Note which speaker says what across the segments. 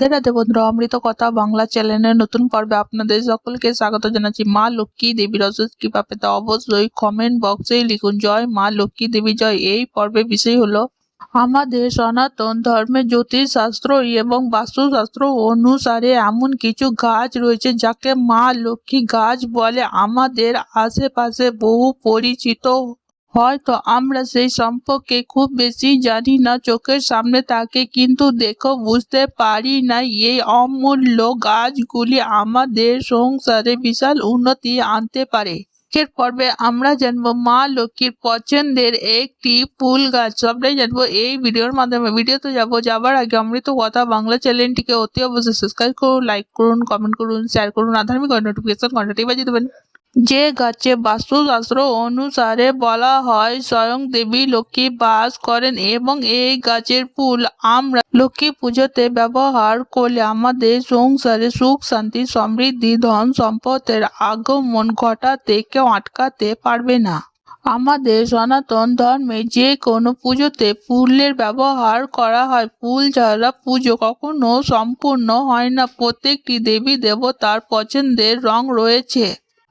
Speaker 1: রাধে রাধে বন্ধুরা, অমৃত কথা বাংলা চ্যানেলের নতুন পর্বে আপনাদের সকলকে স্বাগত জানাচ্ছি। মা লক্ষ্মী দেবীর অশেষ কৃপা পেতে অবশ্যই কমেন্ট বক্সে লিখুন, জয় মা লক্ষ্মী দেবী, জয়। এই পর্বের বিষয় হলো, আমাদের সনাতন ধর্মে জ্যোতিষ শাস্ত্র এবং বাস্তুশাস্ত্র অনুসারে এমন কিছু গাছ রয়েছে যাকে মা লক্ষ্মী গাছ বলে। আমাদের আশেপাশে বহু পরিচিত হয়তো আমরা সেই সম্পর্কে খুব বেশি জানি না, চোখের সামনে তাকে কিন্তু দেখো বুঝতে পারি না। এই অমূল্য গাছগুলি আমাদের সংসারে বিশাল উন্নতি আনতে পারে। আজকের পর্বে আমরা জানব মা লক্ষ্মীর পছন্দের একটি ফুল গাছ। সবটাই জানব এই ভিডিওর মাধ্যমে। ভিডিওতে যাব, যাবার আগে অমৃত কথা বাংলা চ্যানেলটিকে অতি অবশ্যই সাবস্ক্রাইব করুন লাইক করুন কমেন্ট করুন শেয়ার করুন আধার্মিক নোটিফিকেশন ঘন্টাটি বাজিয়ে দেবেন। যে গাছে বাস্তুশাস্ত্র অনুসারে বলা হয়, স্বয়ং দেবী লক্ষ্মী বাস করেন এবং এই গাছের ফুল আমরা লক্ষ্মী পুজোতে ব্যবহার করলে আমাদের সংসারে সুখ, শান্তি, সমৃদ্ধি, ধন সম্পদের আগমন ঘটাতে কেউ আটকাতে পারবে না। আমাদের সনাতন ধর্মে যে কোনো পুজোতে ফুলের ব্যবহার করা হয়। ফুল ছাড়া পুজো কখনো সম্পূর্ণ হয় না। প্রত্যেকটি দেবী দেবতার পছন্দের রং রয়েছে।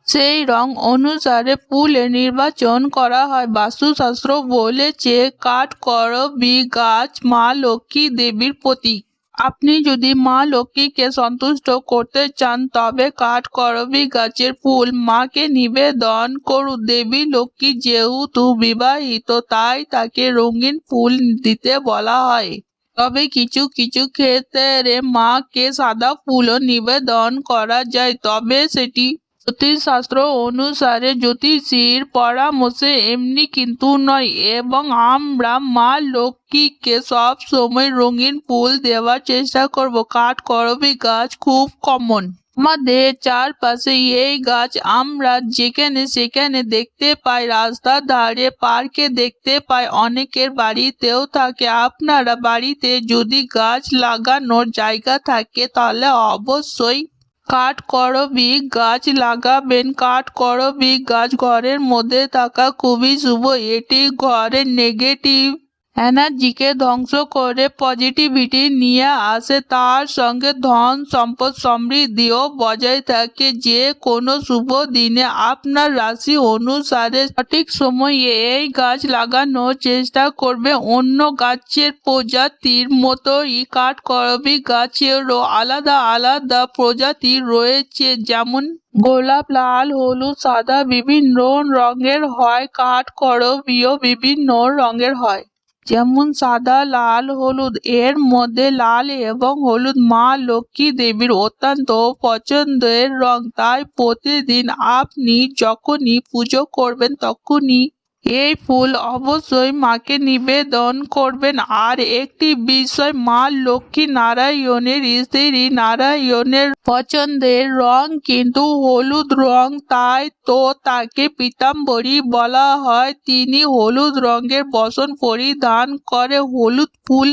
Speaker 1: সেই রং অনুসারে ফুলের নির্বাচন করা হয়। বাস্তুশাস্ত্র বলেছে কাঠ কাঠকরবী গাছ, মা, লক্ষ্মী দেবীর প্রতীক। আপনি যদি মা, লক্ষ্মীকে সন্তুষ্ট করতে চান, তবে কাঠকরবী গাছের ফুল, মাকে নিবেদন করুন। দেবী, লক্ষ্মী যেহেতু বিবাহিত, তাই তাকে রঙিন ফুল দিতে বলা হয়। তবে কিছু কিছু ক্ষেত্রে মাকে সাদা ফুলও নিবেদন করা যায়, তবে সেটি জ্যোতিষশাস্ত্র অনুসারে জ্যোতিষীর পরামর্শে এমনি কিন্তু নয় এবং আমরা মা লক্ষ্মীকে সব সময় রঙিন ফুল দেওয়ার চেষ্টা করব। কাঠ, করবি গাছ খুব কমন আমাদের চারপাশে এই গাছ আমরা যেখানে সেখানে দেখতে পাই, রাস্তার ধারে পার্কে দেখতে পাই, অনেকের বাড়িতেও থাকে। আপনারা বাড়িতে যদি গাছ লাগানোর জায়গা থাকে তাহলে অবশ্যই কাঠ করবি গাছ লাগাবেন। কাঠ করবি গাছ ঘরের মধ্যে থাকা খুবই শুভ। এটি ঘরের নেগেটিভ এনার্জিকে ধ্বংস করে পজিটিভিটি নিয়ে আসে, তার সঙ্গে ধন, সম্পদ, সমৃদ্ধিও বজায় থাকে। যে কোনো শুভ দিনে আপনার রাশি অনুসারে সঠিক সময়ে এই গাছ লাগানোর চেষ্টা করবে। অন্য গাছের প্রজাতির মতোই কাঠকরবি গাছেরও আলাদা আলাদা প্রজাতি রয়েছে, যেমন গোলাপ, লাল, হলুদ, সাদা, বিভিন্ন রঙের হয় কাঠকরবিও বিভিন্ন রঙের হয়। যেমন সাদা, লাল, হলুদ। এর মধ্যে লাল এবং হলুদ। মা লক্ষ্মী দেবীর অত্যন্ত পছন্দের রং। তাই প্রতিদিন আপনি যখনই পুজো করবেন, তখনই এই ফুল অবশ্যই মাকে নিবেদন করবেন। আর একটি বিষয়, মা লক্ষ্মী নারায়ণের স্ত্রী নারায়ণের পছন্দের রং কিন্তু হলুদ রং, তাই তো তাকে পীতাম্বরী বলা হয়। তিনি হলুদ রঙের বসন পরিধান করে। হলুদ ফুল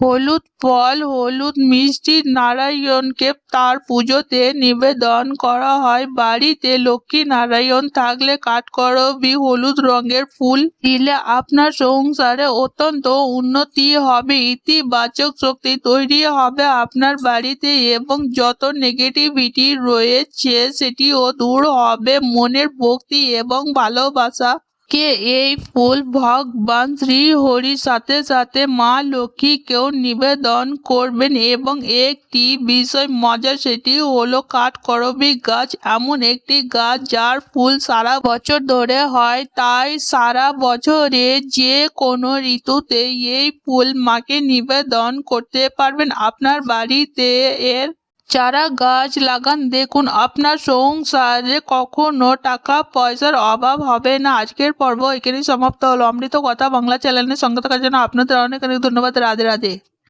Speaker 1: হলুদ ফল, হলুদ মিষ্টি নারায়ণকে তার পুজোতে নিবেদন করা হয়। বাড়িতে লক্ষ্মী নারায়ণ থাকলে কাঠকরবি হলুদ রঙের ফুল দিলে আপনার সংসারে অত্যন্ত উন্নতি হবে, ইতিবাচক শক্তি তৈরি হবে আপনার বাড়িতে এবং যত নেগেটিভিটি রয়েছে সেটিও দূর হবে। মনের ভক্তি এবং ভালোবাসা কে এই ফুল ভগবান শ্রী হরির সাথে সাথে মা লক্ষ্মীকেও নিবেদন করবেন এবং একটি বিষয় মজা সেটি হলো কাঠকরবি গাছ। এমন একটি গাছ যার ফুল সারা বছর ধরে হয়, তাই সারা বছরে যে কোনো ঋতুতে এই ফুল মাকে নিবেদন করতে পারবেন। আপনার বাড়িতে এর চারা গাছ লাগান, দেখুন, আপনার সংসারে কখনো টাকা পয়সার অভাব হবে না। আজকের পর্ব এখানেই সমাপ্ত হলো। অমৃত কথা বাংলা চ্যানেলের সঙ্গে থাকার জন্য আপনাদের অনেক অনেক ধন্যবাদ। রাধে রাধে।